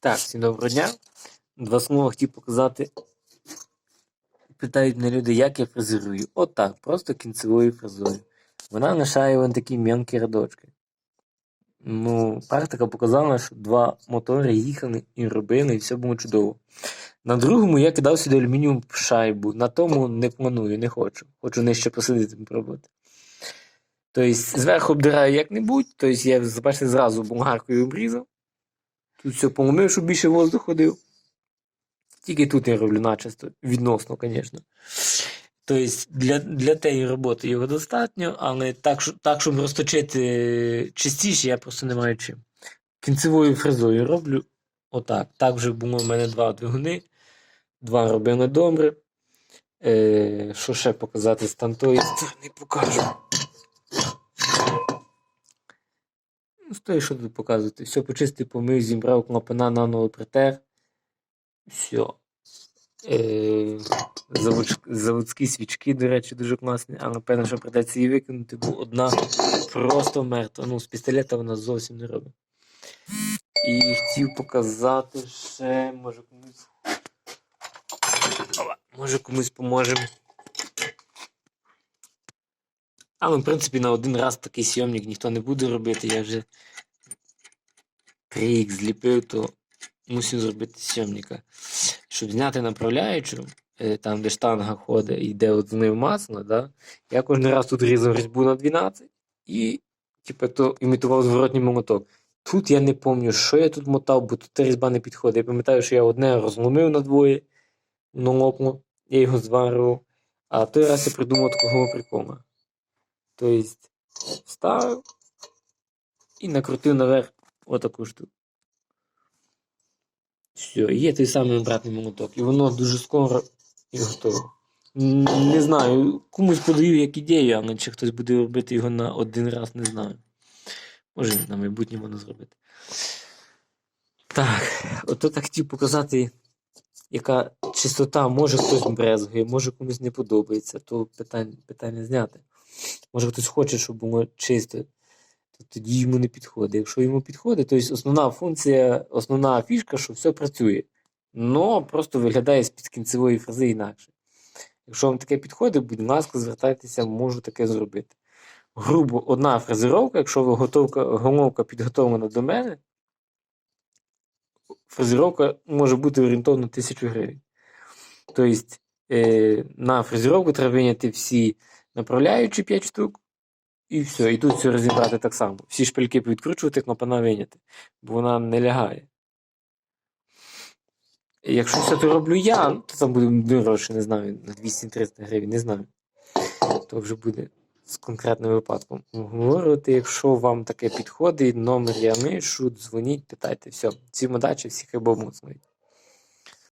Так, всім доброго дня. Два слова хотів показати. Питають мене люди, як я фрезерую. Отак, просто кінцевою фрезою. Вона лишає вон такі м'янкі рядочки. Ну, практика показала, що два мотори їхали і робили, і все було чудово. На другому я кидав сюди алюмініум шайбу. На тому не планую, не хочу. Хочу нижче посидити пробувати. Тобто, зверху обдираю як-небудь, тобто я бачите, зразу болгаркою обрізав. Тут все помив, щоб більше воздух ходив. Тільки тут я роблю начисто, відносно, звісно. Тобто для, для тієї роботи його достатньо, але так, так щоб розточити чистіше, я просто не маю чим. Кінцевою фрезою роблю отак. Так вже було в мене два двигуни, два робили добре. Е, що ще показати з тамтої сторони покажу. Ну, стоїть, що тут показувати. Все почистив, помив, зібрав клапана наново притер. Все. Е, заводч- заводські свічки, до речі, дуже класні, але певно, що придеться її викинути, бо одна просто мертва. Ну, з пістолета вона зовсім не робить. І хотів показати ще, може комусь. Може комусь поможемо. Але, в принципі, на один раз такий сйомник ніхто не буде робити. Я вже 3х зліпив, то мусив зробити сйомника. Щоб зняти направляючу, е, там, де штанга ходить йде от з ним масло, да? я кожен раз тут різав різьбу на 12 і типу, то імітував зворотній молоток. Тут я не пам'ятаю, що я тут мотав, бо тут різьба не підходить. Я пам'ятаю, що я одне розломив на двоє, воно лопнуло, я його зварював. А той раз я придумав такого прикола. Тобто, вставив і накрутив наверх отаку штуку. Все, є той самий обратний молоток. І воно дуже скоро і готово. Не знаю, комусь подаю як ідею, але чи хтось буде робити його на один раз, не знаю. Може, на майбутнє можна зробити. Так, ото так хотів показати, яка чистота, може хтось брезгує, може комусь не подобається, то питання, питання зняти. Може хтось хоче, щоб було чисто, то тоді йому не підходить. Якщо йому підходить, то є основна функція, основна фішка, що все працює. Но просто виглядає з-під кінцевої фрази інакше. Якщо вам таке підходить, будь ласка, звертайтеся, можу таке зробити. Грубо одна фрезеровка, якщо ви готовка, головка підготовлена до мене, фрезеровка може бути орієнтовно 1000 гривень. Тобто е, на фрезеровку треба виняти всі направляючі 5 штук, і все. І тут все розібрати так само. Всі шпильки відкручувати, клапана виняти, бо вона не лягає. І Якщо все то роблю я, то там буде дорожче, не знаю, на 200-300 гривень, не знаю. То вже буде з конкретним випадком. Говорити, якщо вам таке підходить, номер я мишу, дзвоніть, питайте. Все, всім удачі, всіх хай Бог.